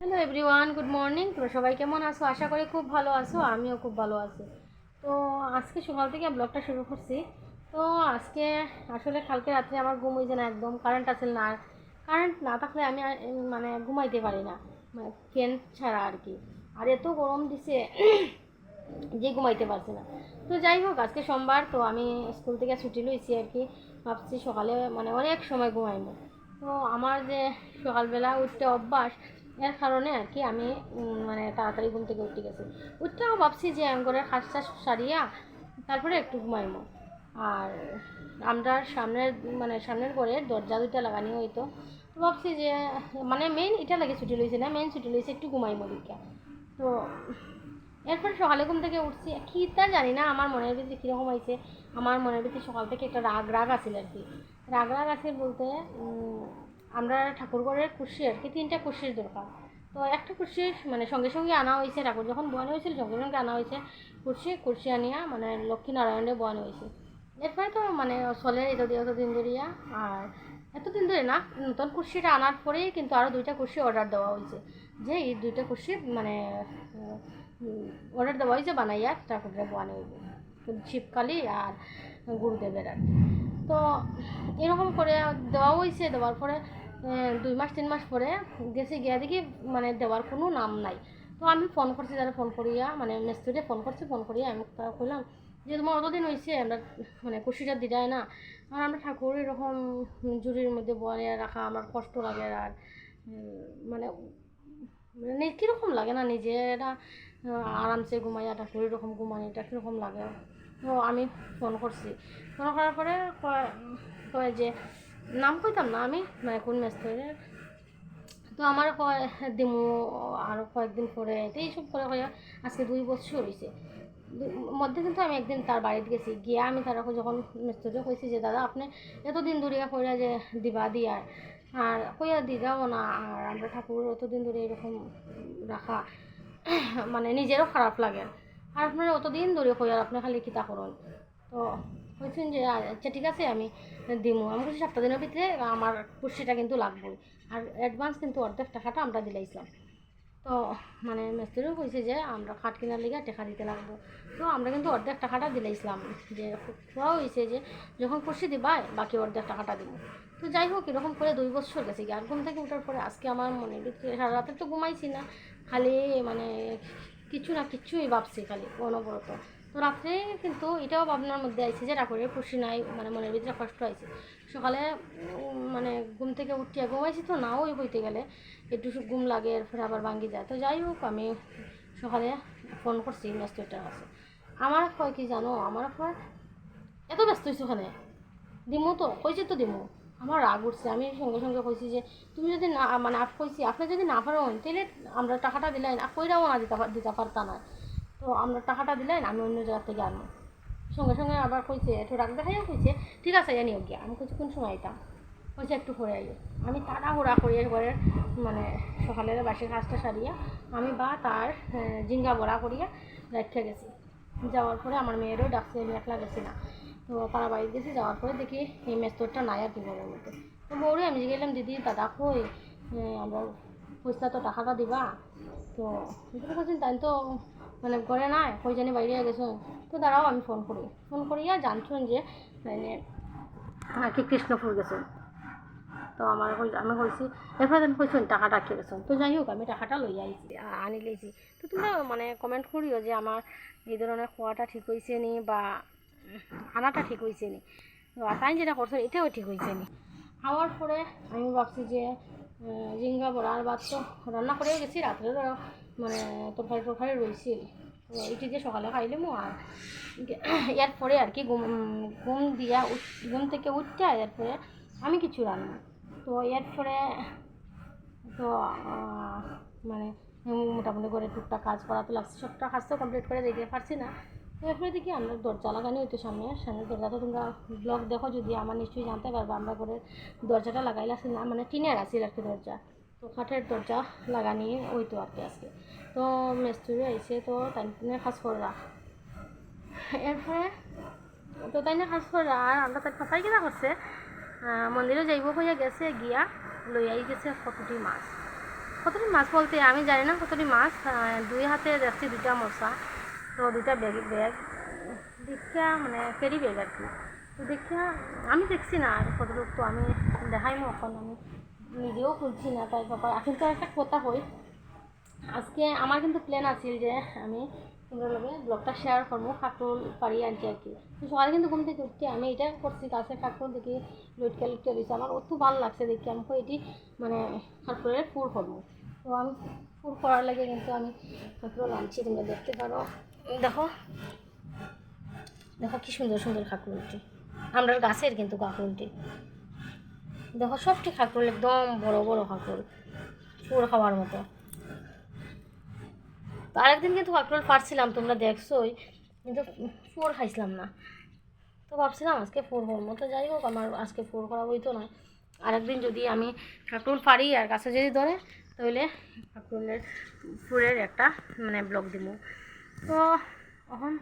Hello everyone good morning তোমরা সবাই কেমন আছো? আশা করি খুব ভালো আছো, আমিও খুব ভালো আছি। তো আজকে সকাল থেকে ব্লগটা শুরু করছি। তো আজকে আসলে কালকে রাত্রে আমার ঘুম হয়েছে না একদম কারেন্ট আছে না কারেন্ট না থাকলে আমি মানে ঘুমাইতে পারি না মানে ফ্যান ছাড়া আর কি। আর এত গরম দিছে, যে ঘুমাইতে পারছি না। তো যাই হোক, আজকে সোমবার, তো আমি স্কুল থেকে ছুটি লইছি আর কি। ভাবছি সকালে মানে অনেক সময় ঘুমাইবো। তো আমার যে সকালবেলা উঠতে অভ্যাস এর কারণে আর কি আমি মানে তাড়াতাড়ি ঘুম থেকে উঠে গেছি। উঠতেও ভাবছি যে আমি করে খাস টাস সারিয়া তারপরে একটু ঘুমাইবো আর আমরা সামনের মানে সামনের ঘরে দরজা দুইটা লাগানি হইতো। তো ভাবছি যে মানে মেইন এটা লাগে ছুটি লইছে না মেইন ছুটি লইছে একটু ঘুমাইবো দিকা তো এরপর সকালে ঘুম থেকে উঠছি। কি তা জানি না, আমার মনের ভিতরে কীরকম হয়েছে আমার মনের ভিতরে সকাল থেকে একটা রাগ রাগ আছিল আর কি। রাগ রাগ আছে বলতে আমরা ঠাকুরঘরের কুর্সি আর কি, তিনটা কুর্সির দরকার। তো একটা কুর্সি মানে সঙ্গে সঙ্গে আনা হয়েছে, ঠাকুর যখন বোয়ানো হয়েছিল, সঙ্গে সঙ্গে আনা হয়েছে। কুর্সি কুর্সি আনিয়া মানে লক্ষ্মীনারায়ণে বোয়ানো হয়েছে। এরপরে তো মানে চলে এত এতদিন ধরিয়া, আর এতদিন ধরে না, নতুন কুর্সিটা আনার পরেই কিন্তু আরও দুইটা কুর্সি অর্ডার দেওয়া হয়েছে। যে এই দুইটা কুর্সি মানে অর্ডার দেওয়া হয়েছে, বানাইয়া ঠাকুরটা বানানো হইবে। শিবকালী আর গুরুদেবের আর তো এরকম করে দেওয়া হয়েছে, দেওয়ার পরে দুই মাস, তিন মাস পরে গেছি, গিয়া দেখি মানে দেওয়ার কোনো নাম নাই। তো আমি ফোন করছি, তারা ফোন করিয়া মানে মিস্ত্রিতে ফোন করছি ফোন করিয়া আমি কইলাম যে তোমার অতদিন হয়েছে আমরা মানে কুশিটা দিদায় না। আর আমরা ঠাকুর এরকম জুড়ির মধ্যে বয়ে রাখা, আমার কষ্ট লাগে আর মানে মানে কীরকম লাগে না নিজেরা আরামসে ঘুমাইয়া ঠাকুর এরকম ঘুমানিটা কীরকম লাগে? তো আমি ফোন করছি। ফোন করার পরে কয় যে নাম কইতাম না আমি? মানে কোন মেস্তরের তো আমার কয় দিমু আরও কয়েকদিন পরে এইসব করে কয় আজকে দুই বছর হয়েছে মধ্যে কিন্তু আমি একদিন তার বাড়িতে গেছি। গিয়া আমি তার যখন মিস্ত্রিকে কইছি যে, দাদা, আপনি এতদিন ধরিয়া কইরা যে দিবা দিয়ার আর কইয়া দিদাও না, আর আমরা ঠাকুর অতদিন ধরে এরকম রাখা মানে নিজেরও খারাপ লাগে। আর আপনারা অতদিন ধরে কইয়ার আপনি খালি কিতা করুন তো বলছেন যে আচ্ছা ঠিক আছে, আমি দিমু। আমি বলছি সপ্তাহ দিনের ভিতরে আমার কুর্সিটা কিন্তু লাগবে আর অ্যাডভান্স কিন্তু অর্ধেক টাকাটা আমরা দিলাইছিলাম। তো মানে মিস্ত্রিও কইছে যে, আমরা খাট কেনার লিগে টাকা দিতে লাগবো। তো, আমরা কিন্তু অর্ধেক টাকাটা দিলাইছিলাম। যে, খোয়া হয়েছে যে, যখন কুর্সি দিবাই বাকি অর্ধেক টাকাটা দিব তো, যাই হোক, এরকম করে দুই বছর গেছে। আর ঘুম থেকে ওঠার পরে আজকে আমার মনে সারা রাতে তো ঘুমাইছি না। খালি মানে কিছু না কিছুই ভাবছি খালি অনবরত। তো রাত্রে কিন্তু এটাও ভাবনার মধ্যে আইছে যে ঠাকুরের খুশি নাই মানে মনের ভিতরে কষ্ট আইছে। সকালে মানে ঘুম থেকে উঠিয়া ঘুমাইছি তো, নাও ওই বইতে গেলে। একটু ঘুম লাগে, এরপরে আবার ভাঙ্গি যায়। তো যাই হোক, আমি সকালে ফোন করছি মেস্টরটার কাছে আমার কয় কি জানো, আমার কয় এত ব্যস্ত হয়েছো ওখানে। দিমু তো, কইছে তো দিমু। আমার রাগ উঠছে, আমি সঙ্গে সঙ্গে কইছি যে, তুমি যদি না মানে আপ কইছি, আপনি যদি না পারেন তাহলে আমরা টাকাটা আর কইরাও না দিতে পার- দিতে পারতা না। তো আমরা টাকাটা দিলেন, আমি অন্য জায়গা থেকে আনব। সঙ্গে সঙ্গে আবার কইছে, একটু রাগ দেখাইয়া কইছে, ঠিক আছে, জানি গিয়া আমি কইছি, কোন সময় আইতাম? কইছে, একটু করে আইও। আমি তাড়াহুড়া করিয়ে ঘরের মানে সকালের বাসের কাজটা সারিয়া, আমি বা তার জিঙ্গা বড়া করিয়া রেখে গেছি। যাওয়ার পরে আমার মেয়েরও ডাকছে, আমি একলা গেছি না। তো পাড়া বাড়ি গেছি, যাওয়ার পরে দেখি এই মেস্তরটা নাই আর কি ঘরের মধ্যে তো বউরে আমি গেলাম, দিদি, দাদা কই? আমরা পয়সা তো টাকাটা দিবা। তো তাই তো মানে ঘরে নাই, কই জানি বাইরে গেছো। তো দাঁড়াও, আমি ফোন করি। ফোন করিয়া জানছেন যে মানে কি কৃষ্ণপুর গেছেন তো আমার আমি কইছি এরপরে আমি কইছেন টাকাটা কে গেছেন তো যাই হোক, আমি টাকাটা লই আইছি আনি লইছি। তো তোমরা মানে কমেন্ট করিও যে আমার এই ধরনের খোয়াটা ঠিক হয়েছে নি বা আনাটা ঠিক হয়েছে নি। তো তাই যেটা করছ, এটাও ঠিক হয়েছে নি। খাওয়ার পরে আমি ভাবছি যে জিঙ্গা বড়া আর ভাত তো রান্না করেও গেছি, রাত্রে মানে তরকারি টরকারি রয়েছিল তো এটি দিয়ে সকালে খাইলামও আর এর পরে আর কি ঘুম ঘুম দিয়া ঘুম থেকে উঠতে এরপরে আমি কিছু রান্না। তো এরপরে তো মানে মোটামুটি করে টুকটাক কাজ করা তো লাগছে, সবটা কাজ তো কমপ্লিট করে দিতে পারছি না। এরপরে দেখি আমরা দরজা লাগানো হইতো সামনে সামনে দরজাটা তোমরা ব্লগ দেখো, যদি আমার নিশ্চয়ই জানতে পারবে, আমরা করে দরজাটা লাগাইলে আসলে না মানে টিনের আসিল আর কি দরজা। তো কাঠের দরজা লাগানি হইতো আর কি আজকে। তো মিস্ত্রি আইসে তো তাই টিনের কাজ করা এরপরে, তো তাই না কাজ করা আর আমরা তাই কথাই কিনা করছে মন্দিরে যাইব হইয়া গেছে, গিয়া লই আই গেছে কতটি মাছ। কতটি মাছ বলতে আমি জানি না কতটি মাছ দুই হাতে দেখছি দুটা মশা। তো দুটা ব্যাগ ব্যাগ দীক্ষা মানে ক্যারি ব্যাগ আর কি তো দীক্ষা আমি দেখছি না আর কতটুকু তো আমি দেখাইমো এখন, আমি নিজেও খুলছি না তাই ব্যাপার। আসলে তো একটা কথা হই আজকে আমার কিন্তু প্ল্যান আছিল যে আমি তোমরা লগে ব্লগটা শেয়ার করব কাকরোল পারি আনছি আর কি তো সকালে কিন্তু ঘুম থেকে উঠছি আমি এটা করছি গাছে কাকরোল দেখি লুটকে লুটকে দিয়েছি আমার অত ভালো লাগছে দেখি আমাকে এটি মানে কাকরোলের ফুল করব তো আমি ফুল করার লাগে কিন্তু আমি কাকরোল আনছি, তোমরা দেখতে পারো। দেখো। দেখো কি সুন্দর সুন্দর কাকরোলটি আমরা গাছের কিন্তু কাকরোলটি দেখো সবটি কাকরোল একদম বড় বড় কাকরোল পুরো খাওয়ার মতো। আরেকদিন কিন্তু কাকরোল পারছিলাম, তোমরা দেখছোই। কিন্তু ফোর খাইছিলাম না। তো ভাবছিলাম আজকে ফোর হওয়ার মতো। যাই হোক, আমার আজকে ফোর করা হইতো না আরেকদিন যদি আমি কাকরোল পারি আর গাছে যদি ধরে, তাহলে কাকরোলের ফুলের একটা মানে ব্লগ দিব। তো এখন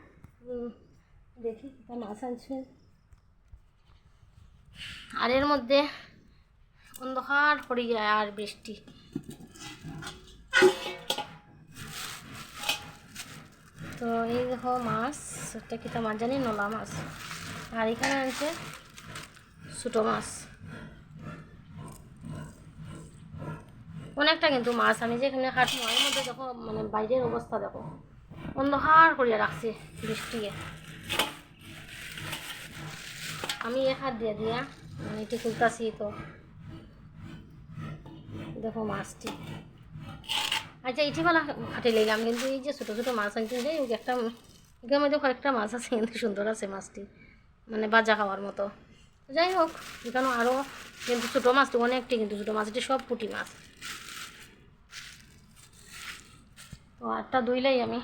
দেখি কোথায় মাছ আনছে। আর এর মধ্যে অন্ধকার পড়ে যায় আর বৃষ্টি। তো এই দেখো মাছ একটা কিতা মাছ জানি নলা মাছ। আর এখানে আছে ছোটো মাছ। অনেকটা কিন্তু মাছ আমি যেখানে কাটবো এর মধ্যে দেখো মানে বাইরের অবস্থা দেখো। অন্ধকার করিয়া রাখছে বৃষ্টিকে। আমি এক হাত দিয়ে দিয়া মানে এটি খুলতাছি তো। দেখো মাছটি। আচ্ছা এটি বেলা খাটে নিলাম কিন্তু এই যে ছোটো ছোটো মাছ আনছেন যে একটা এখানের মধ্যে কয়েকটা মাছ আছে, কিন্তু সুন্দর আছে মাছটি মানে বাজা খাওয়ার মতো। যাই হোক, এখানে আরও কিন্তু ছোটো মাছটি, অনেকটি কিন্তু ছোটো মাছটি সব পুঁটি মাছ। তো আটটা দুইলাই আমি।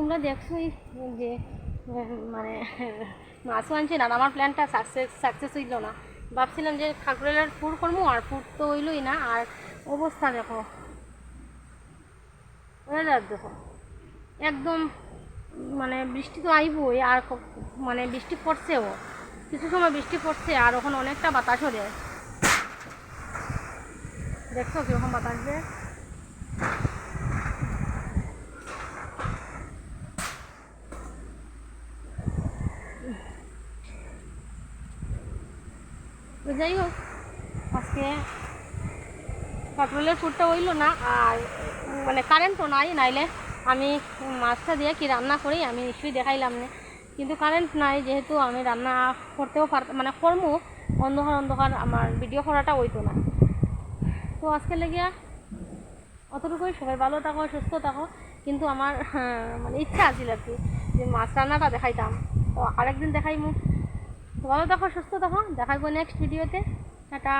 তোমরা দেখছোই যে মানে মাছও আনছেন আর আমার প্ল্যানটা সাকসেস সাকসেস হইল না। ভাবছিলাম যে ঠাকুরের ফুর করব আর ফুর তো হইলই না, আর অবস্থা দেখো। ওয়েদার দেখো। একদম মানে বৃষ্টি তো আইবই, আর মানে বৃষ্টি পড়ছেও। কিছু সময় বৃষ্টি পড়ছে, আর ওখানে অনেকটা বাতাসও দেয়। দেখছ কীরকম বাতাস দেয়? তো যাই হোক আজকে কাঁকরোলের ফুটটা হইল না আর মানে কারেন্ট তো নাই নাইলে আমি মাছটা দিয়ে কি রান্না করি আমি নিশ্চয়ই দেখাইলাম না কিন্তু কারেন্ট নাই যেহেতু আমি রান্না করতেও পারতাম মানে কর্মও অন্ধকার অন্ধকার আমার ভিডিও করাটা হইতো না তো আজকে লেগে অতটুকুই সবাই ভালো থাকো সুস্থ থাকো কিন্তু আমার মানে ইচ্ছা আছিল আর কি যে মাছ রান্নাটা দেখাইতাম তো আরেকদিন দেখাইমু ভালো থাকো সুস্থ থাকো। দেখাবো নেক্সট ভিডিওতে টাটা।